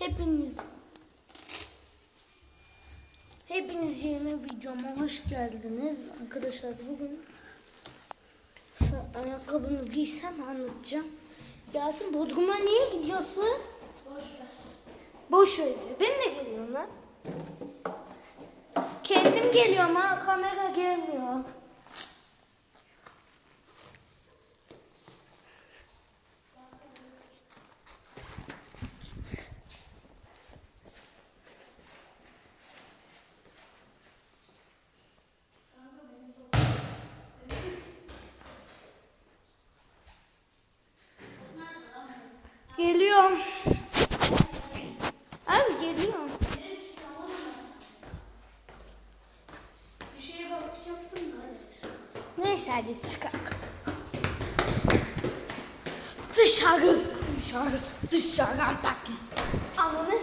Hepiniz Hepiniz yeni videoma hoş geldiniz. Arkadaşlar bugün şu ayakkabımı giysem anlatacağım. Yasin Bodrum'a niye gidiyorsun? Boş ver. Diyor. Ben de geliyorum lan. Kendim geliyorum ha kamera gelmiyor. Geliyorum. Abi geliyorum. Bir şeye bakacaktım da. Neyse hadi çıkalım. Dışarı, dışarı, dışarı bak. Anladın?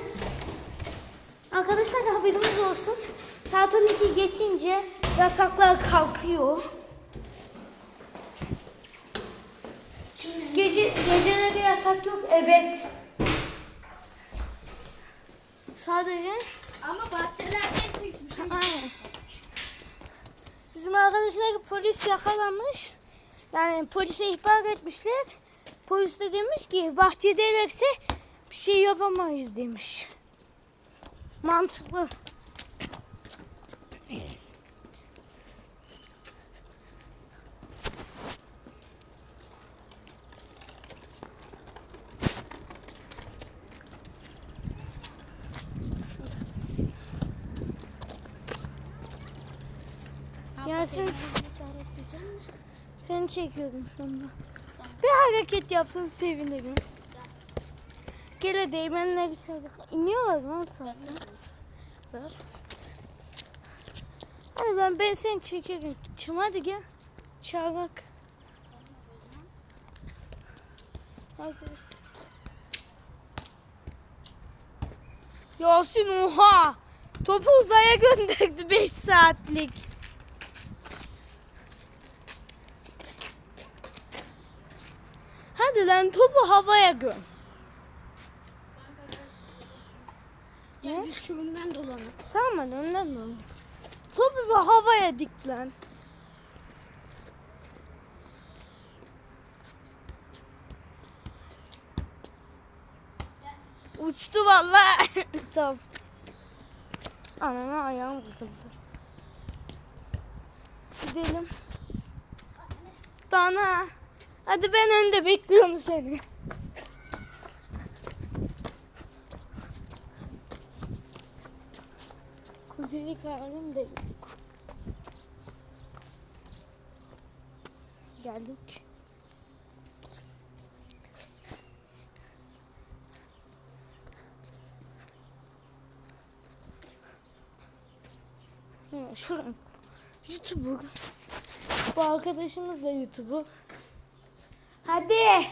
Arkadaşlar haberimiz olsun. Saat 12 geçince yasaklar kalkıyor. Gece gecelerde yasak yok. Evet. Sadece Ama bahçelerde şey. Aynen. Bizim arkadaşlar polis yakalamış. Yani polise ihbar etmişler. Polis de demiş ki bahçedelerse bir şey yapamayız demiş. Mantıklı. Yasin seni çekiyorum şu anda. Bir hareket yapsan sevinirim. Gele değmenler içeride. İniyorlar lan zaten. Hadi lan ben seni çekerim. Gideceğim hadi gel. Çağırak. Hadi. Yasin oha. Topu uzaya gönderdi 5 saatlik. Lan topu havaya göm. Ya biz çubuğundan dolanıp. Tamam hadi ondan mı? Topu bir havaya dik lan. Uçtu vallahi. tamam. Anana ayağım kırıldı. Gidelim. Dana. Hadi ben önde bekliyorum seni. Kuzelik halim de yok. Geldik. Ha, Şuram. YouTuber. Bu arkadaşımız da YouTuber. Hadi.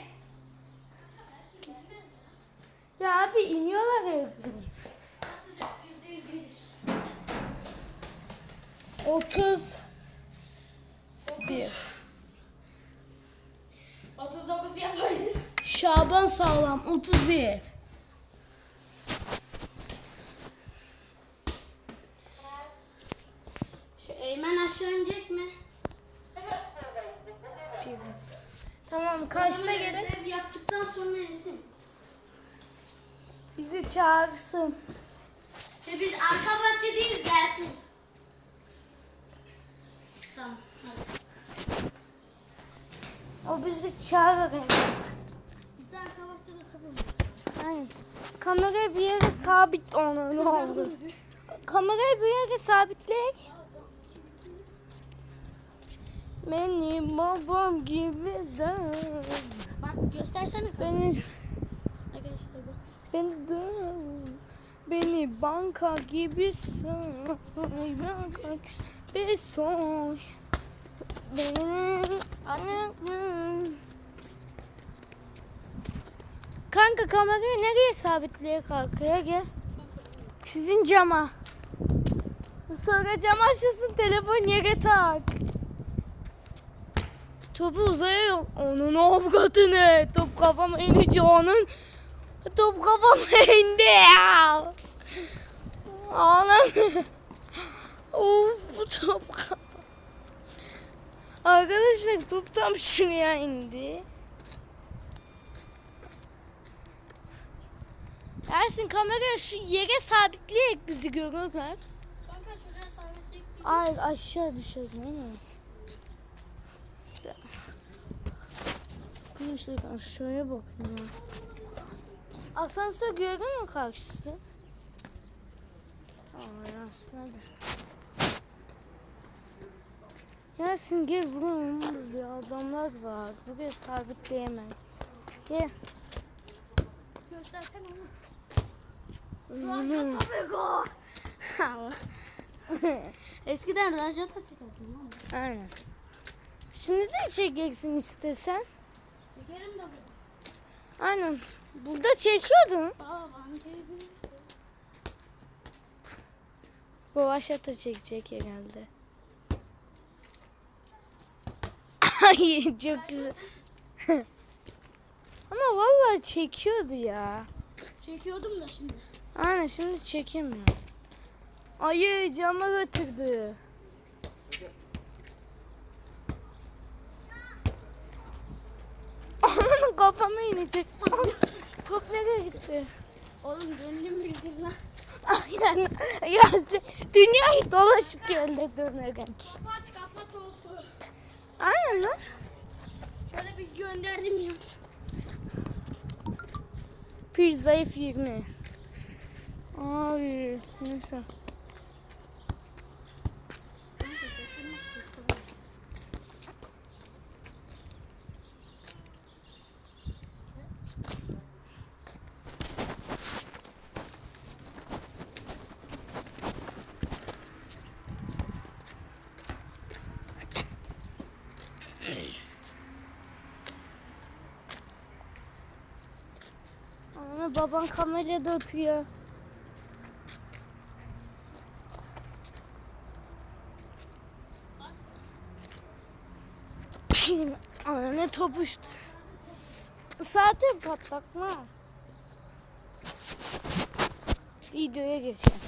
Ya abi iniyorlar gelir. 30 bir. 39 yapaydı. Şaban sağlam 31. Şu Eymen aşağı inecek mi? Biraz. Tamam kaçta Sonra gelir? Ev yaptıktan sonra insin. Bizi çağırsın. Şey biz arka bahçedeyiz gelsin. Tamam. Hadi. O bizi çağırır biraz. Biz de arka bahçede kalalım. Aynen. Kamerayı bir yere sabit onu ne olur. Kamerayı bir yere sabitleyek. Benim babam gibi de. Bak göstersene. Beni, Arkadaşlar bak. Beni de. Beni banka gibi soy. Banka gibi soy. Beni. Kanka kamerayı nereye sabitleye kalkıyor gel. Sizin cama. Sonra cam açılsın telefon yere tak. Topu uzaya yok. Onun avradını. Top kafama inince onun Top kafama indi ya. Ağlam. of top kafa. Arkadaşlar top tam şuraya indi. Ersin kamerayı şu yere sabitleyerek bizi görürler. Kanka şuraya sabitleyecek Ay aşağı düşer değil mi? Arkadaşlar aşağıya bakın ya. Asansör gördün mü karşısı? Aa Yasin hadi. Yasin gel olmaz ya adamlar var. Buraya sabitleyemeyiz. Gel. Göstersene onu. Hmm. Eskiden rajata çıkardım. Aynen. Şimdi de çekeceksin istesen. Aynen. Burada çekiyordun. Bu aşağıda çekecek herhalde. Ay çok güzel. Ama vallahi çekiyordu ya. Çekiyordum da şimdi. Aynen şimdi çekemiyor. Ayı cama götürdü. Kafama inecek. Top nereye gitti? Oğlum döndüm bildim lan. Aynen. Ya dünyayı dolaşıp geldi dönerken. Kafa aç kafa topu. Aynen lan. Şöyle bir gönderdim ya. Bir zayıf 20. Abi neyse. Baban kamerada oturuyor. Pişin. Ana ne topuştu. Zaten patlakma. Videoya geçelim.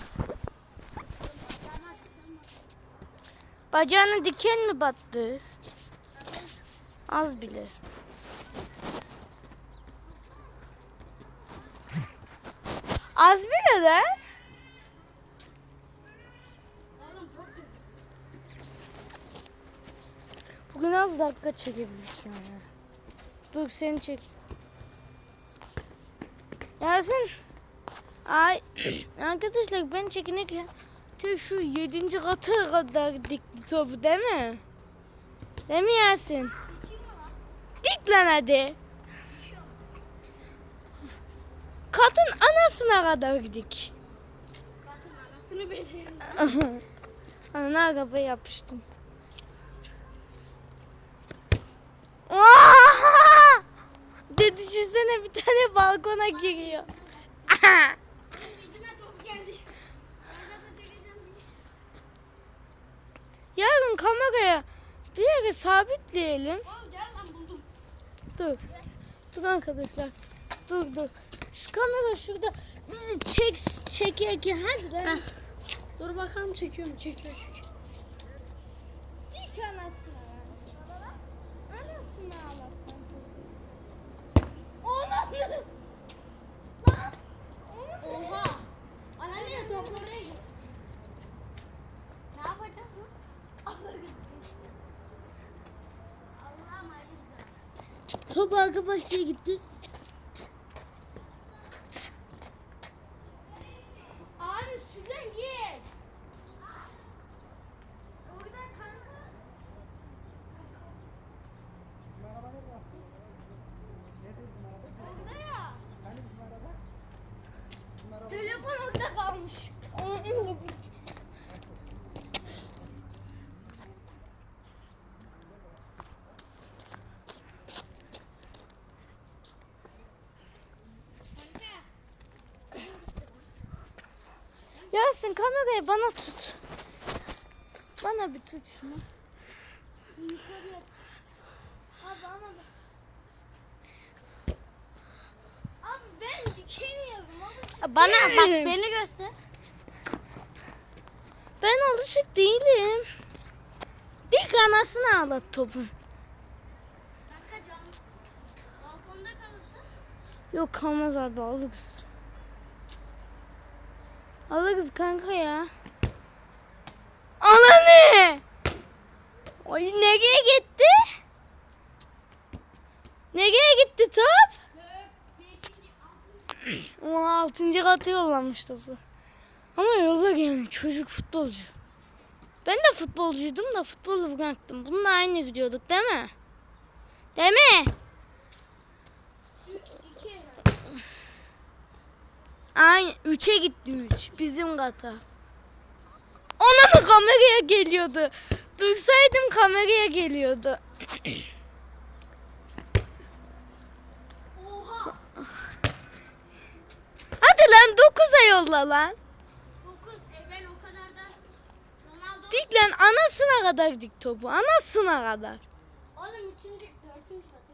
Bacağına diken mi battı? Az bile. Az bile de. Oğlum çok kötü. Bugün az dakika çekebiliriz yani. Dur seni çek. Yasin. Ay arkadaşlar ben çekinirken te şu yedinci kata kadar dikti topu değil mi? Değil mi Yasin? Dik lan hadi. Katın anasına kadar dik. Zaten anasını beceririm. Ana arabaya yapıştım. Oha! De düşünsene bir tane balkona giriyor. Yarın kameraya bir yere sabitleyelim. Oğlum gel lan buldum. Dur. Dur arkadaşlar. Dur dur. Şu kamera şurada bizi çek çekerken hadi lan. Dur bakalım çekiyor mu? Çekiyor çekiyor. Dik anasına. Anasını ağlat. Oğlum. Oha. Anneanne top oraya geçti. Ne yapacağız lan? Top arka başıya gitti. Abi şuradan git. Oradan kanka. Orada ya. Telefon orada kalmış. Yasin bana tut. Bana bir tut şunu. Yukarıya. Abi bana bak. Abi ben Bana bak beni göster. Ben alışık değilim. Dik anasını ağlat topun. Kanka cam balkonda kalırsa. Yok kalmaz abi alırız. Alırız kanka ya. Ananı! Oy nereye gitti? Nereye gitti top? O altıncı katı yollamış topu. Ama yollar yani çocuk futbolcu. Ben de futbolcuydum da futbolu bıraktım. Bununla aynı gidiyorduk değil mi? Değil mi? Aynı. Üçe gitti üç. Bizim kata. Kameraya geliyordu. Dursaydım kameraya geliyordu. Oha. Hadi lan 9'a yolla lan. Dokuz. E ben o kadar da Ronaldo. Dik lan anasına kadar dik topu. Anasına kadar. Oğlum üçüncü, dördüncü katı.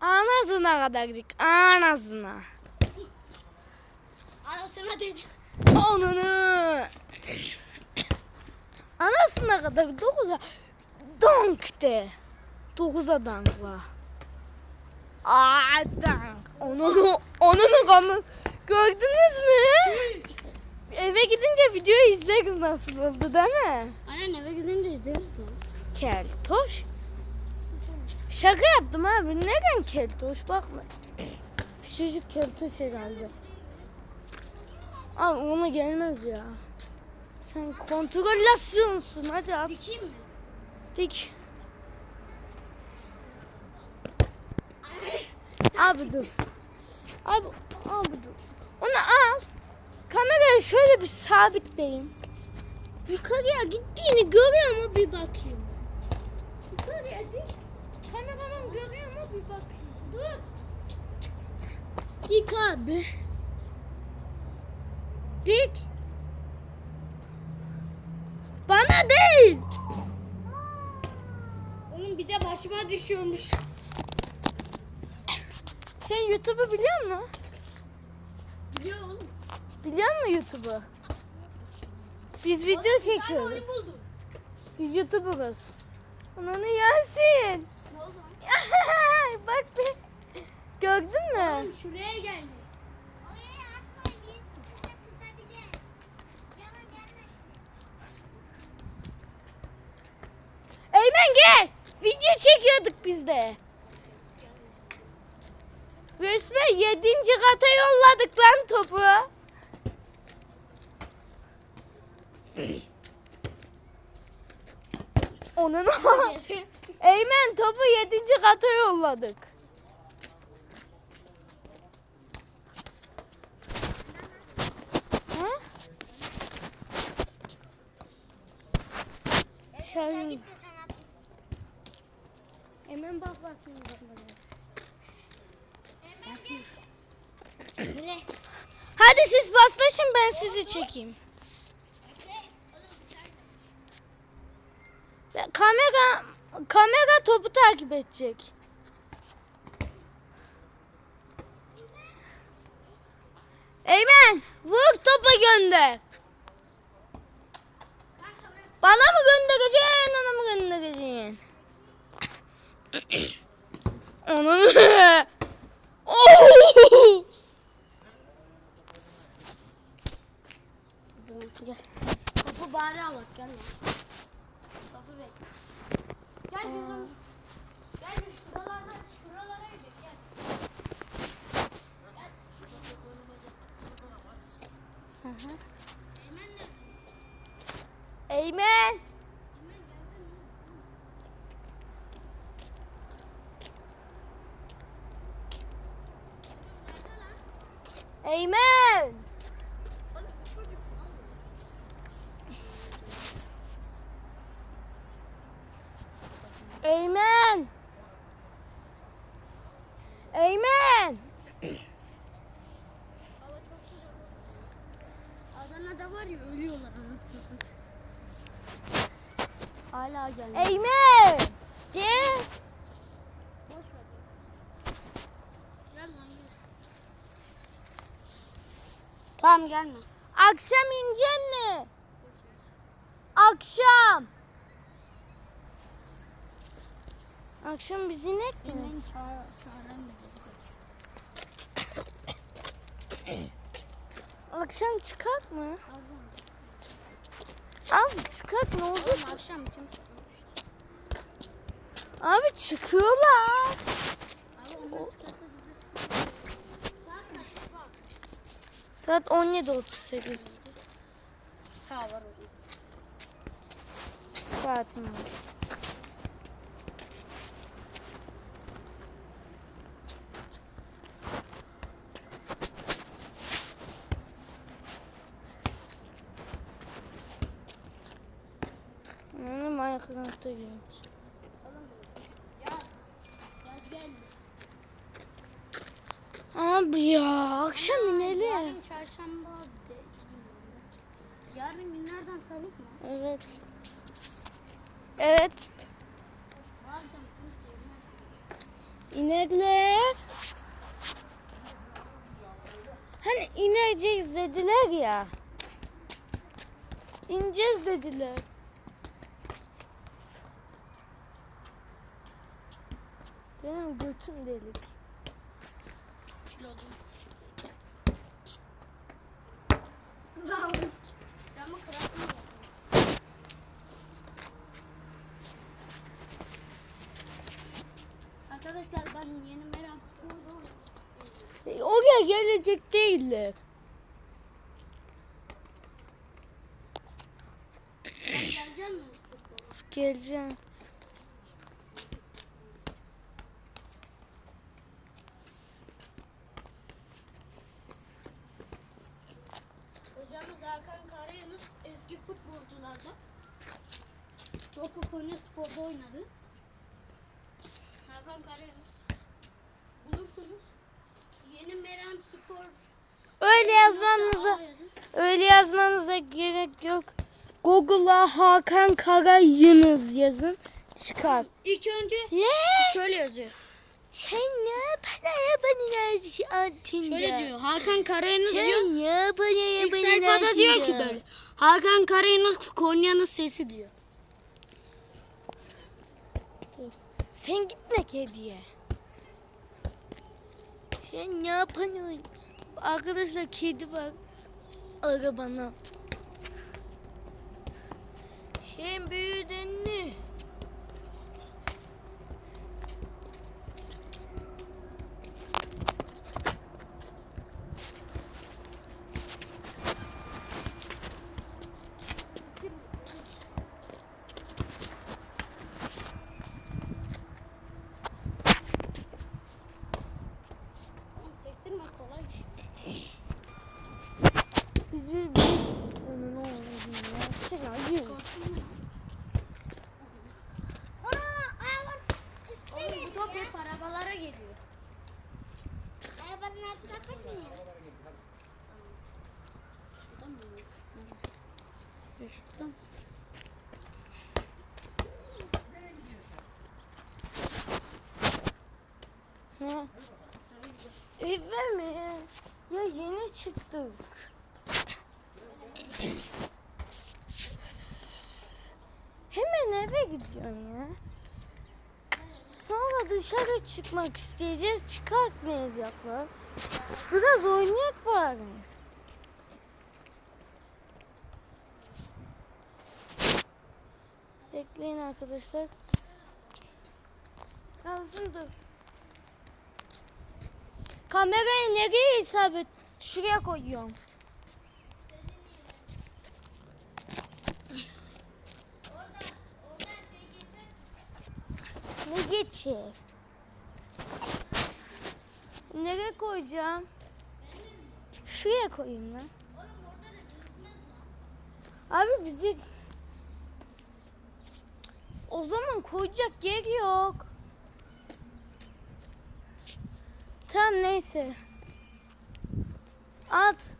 Anasına kadar dik. Anasına. Anasına dedi. Onunu. Anasına kadar 9'a donk de. 9'a dankla. Aa dank. Onunu, onunu kanı. Gördünüz mü? Eve gidince videoyu izleriz nasıl oldu değil mi? Aynen eve gidince izleriz mi? Keltoş. Şaka yaptım abi. Neden keltoş? Bakma. Çocuk keltoş herhalde. Abi ona gelmez ya. Sen kontrolasyonsun. Hadi at. Dikeyim mi? Dik. Abi dur. Abi, abi dur. Onu al. Kamerayı şöyle bir sabitleyin. Yukarıya gittiğini görüyor mu bir bakayım. Yukarıya dik. Kameraman görüyor mu bir bakayım. Dur. Dik abi. Dik. Bana değil. Onun bir de başıma düşüyormuş. Sen YouTube'u biliyor musun? Biliyor oğlum. Biliyor musun YouTube'u? Biz video Oğlum, çekiyoruz. Biz YouTuber'ız. Ananı Yasin. Ne oldu? Bak bir. Gördün mü? Oğlum şuraya geldi. Oraya atma biz size kızabiliriz. Yana gelmesin. Eymen gel. Video çekiyorduk biz de. Resmen yedinci kata yolladık lan topu. Onun Eymen topu yedinci kata yolladık. Ha? Şarjım. Git de sen at. Eymen bak bakayım bana. Şuraya. Hadi siz paslaşın ben sizi çekeyim. Kamera kamera topu takip edecek. Eymen vur topa gönder. Bana mı göndereceksin, ona mı göndereceksin? Onun. Oh! Gel. Topu bari al bak gel. Topu bekle. Gel biz onu. Gel bir şuralarda şuralara gidelim gel. Gel. Eymen nerede? Eymen. Eymen gelsene. Nerede lan? Eymen. Oğlum bu çocuk mal mı? Eymen. Eymen. Hava çok sıcak. Adana'da var ya ölüyorlar. Hala gelmiyor. Eymen. De. Boş ver. Gel lan gel. Tamam gelme. Akşam ineceksin mi? Akşam. Akşam biz inek mi? Ben çağır, çağıran Akşam çıkak mı? Abi çıkak ne olur? Oğlum akşam kim? Abi çıkıyorlar. Abi Saat 17.38 Sağ var o saatim var. Yani Yaz geldi. Abi ya akşam inelim. Yarın çarşamba de- Yarın günlerden salı mı? Evet. Evet. İnekler. Hani ineceğiz dediler ya. İneceğiz dediler. Benim götüm delik. Kilodum. Arkadaşlar ben yeni merak kurdum. E, Oraya gelecek değiller. Gelecek futbola? Geleceğim. Hocamız Hakan Karayunus eski futbolculardan. Topu Konya Spor'da oynadı. Hakan Karayunus. Bulursunuz. Yeni Meram Spor. Öyle yazmanıza öyle yazmanıza gerek yok. Google'a Hakan Karayınız yazın. Çıkar. İlk önce Ne? şöyle yazıyor. Sen ne bana bana altında? Şöyle diyor. Hakan Karayunus diyor. Sen ne bana İlk sayfada diyor ki böyle. Hakan Karayunus Konya'nın sesi diyor. Sen gitme kediye. Sen ne yapıyorsun? Arkadaşlar kedi var. Arabana. Sen büyüdün mü? Oğlum Sektirme kolay iş. Bizi bir... Onu ne oldu ya? Sen yürü. Oğlum bu top hep arabalara geliyor. Arabanın altına kaçmıyor. Şuradan mı? Şuradan. Ne? Eve mi? Ya yeni çıktık. Hemen eve gidiyorsun ya. Sonra dışarı çıkmak isteyeceğiz. Çıkartmayacaklar. Biraz oynayak bari. Bekleyin arkadaşlar. Yazın dur. Kamerayı nereye isabet? Şuraya koyuyorum. Ne geçir? Nereye koyacağım? Şuraya koyayım lan. Abi bizi o zaman koyacak yer yok. Tamam neyse. At.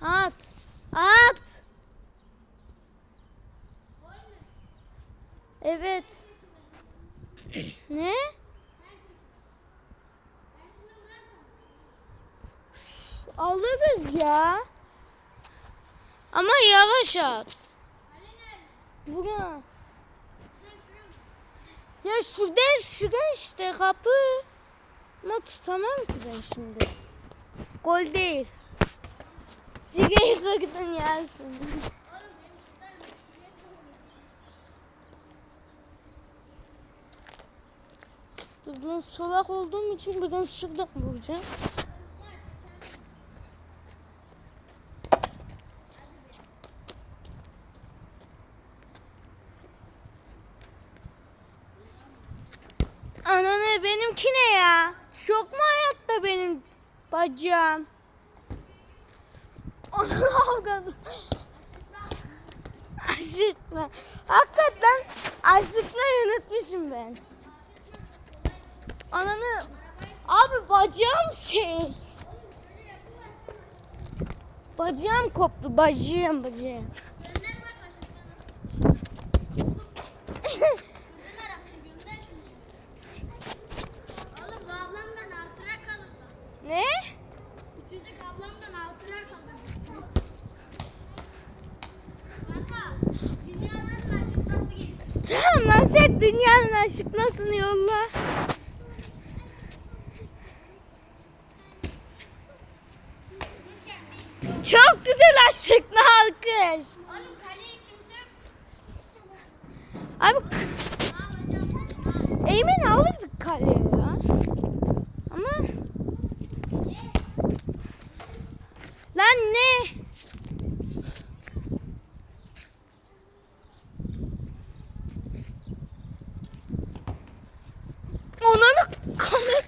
At. At. Evet. ne? Alırız ya. Ama yavaş at. Buna. Ya şuradan şuradan işte kapı. Ama tutamam ki ben şimdi. Gol değil. Direği kırdın yersin. Ben solak olduğum için biraz şuradan vuracağım. Ananı benimki ne ya? Şok mu hayatta benim bacağım? Ananı avgadı. Aşıkla. Hakikaten aşıkla yanıtmışım ben. Ananı abi bacağım şey. Bacağım koptu. Bacağım bacağım. Gönder bak aşağıdan. Gönder arabayı gönder şunu. Oğlum bu ablamdan altıra kalır. Ne? Bu çocuk ablamdan altıra kalır. Kanka dünyaların aşıkması geliyor. Tamam sen dünyanın aşıklasını yolla. Çok güzel aşıklı alkış. Abi? Eymen alırdık kaleye ya. Ama Lan ne? Ananı kamer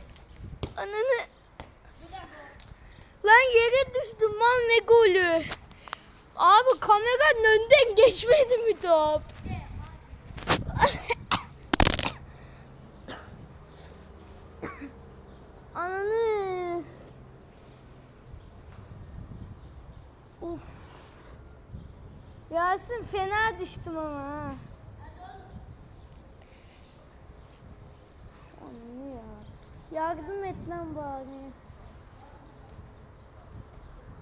Ananı Lan yere düştüm mal ne golü Abi kameranın önünden geçmedi mi top? Ananı. Uf. Yasin fena düştüm ama ha. Ya. Yardım et lan bari.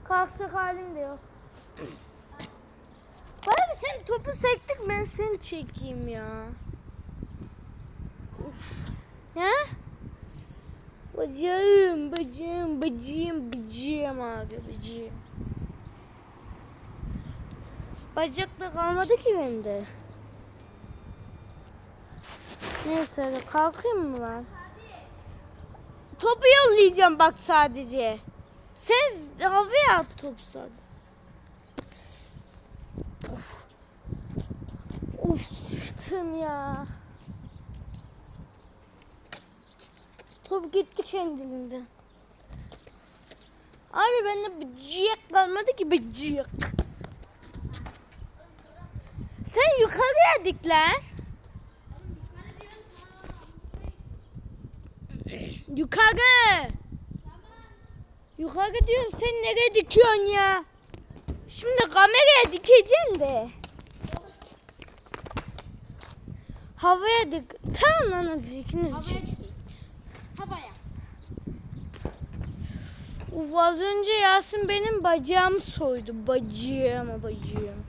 Kalkacak halim de yok. Bir sen topu sektik ben seni çekeyim ya. Uf. Ya? Bacağım, bacağım, bacağım, bacağım abi, bacağım. Bacak da kalmadı ki bende. Neyse hadi kalkayım mı lan? Topu yollayacağım bak sadece. Sen havaya at topu sadece. Of. Of ya. Top gitti kendiliğinden. Abi bende bıcıyak kalmadı ki bıcıyak. Sen yukarıya dik lan. Yukarı. Yukarı diyorum sen nereye dikiyorsun ya? Şimdi kameraya dikeceksin de. Havaya dik. Tamam hadi ikiniz çek. Havaya. Uf az önce Yasin benim bacağımı soydu. Bacağım bacağım.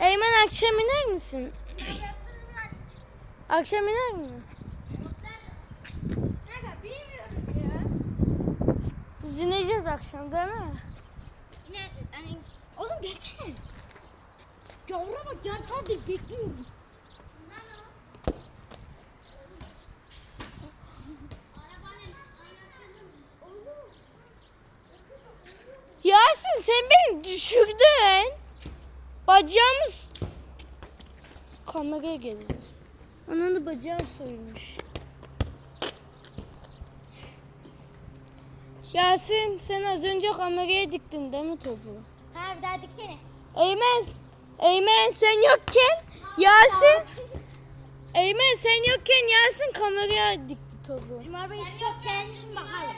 Eymen akşam iner misin? Akşam iner mi? Biz ineceğiz akşam değil mi? İnersiz. Hani... Oğlum geçsene. Yavrum bak gel sadece bekliyorum. Yasin sen beni düşürdün. Bacağımız... Kameraya gelir. Ananı bacağım soyulmuş. Yasin sen az önce kameraya diktin değil mi topu? Ha bir daha diksene. Eymen, Eymen sen yokken Yasin, Eymen sen yokken Yasin kameraya dikti topu. Bizim arabayı stop gelmişim bakalım.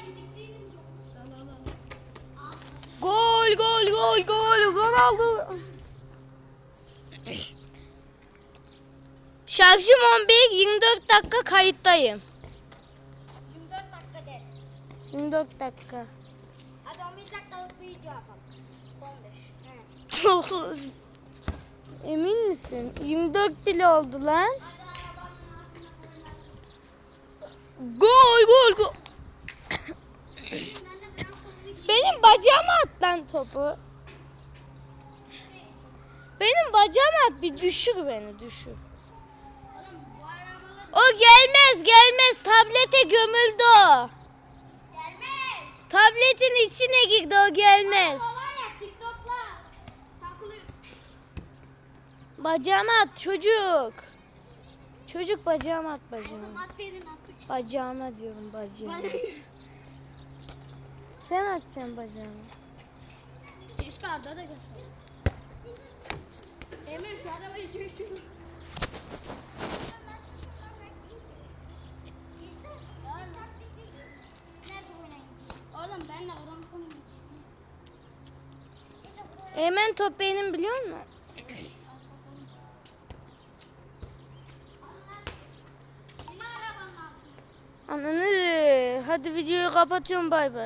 Gol, gol, gol, gol, Ronaldo. Şarjım 11, 24 dakika kayıttayım. 24 dakika der. 24 dakika. Hadi 15 dakikalık bir video yapalım. 15. He. Çok Emin misin? 24 bile oldu lan. Gol gol gol. Benim bacağıma at lan topu. Benim bacağıma at bir düşür beni düşür. O gelmez gelmez tablete gömüldü o. Gelmez. Tabletin içine girdi o gelmez. Bacağıma at çocuk. Çocuk bacağıma at bacağıma. Bacağıma diyorum bacağıma. Sen atacaksın bacağıma. Keşke Arda da gelse. Emir şu arabayı çek şunu. Oğlum ben de oran top benim biliyor musun? Ananı. Hadi videoyu kapatıyorum bay bay.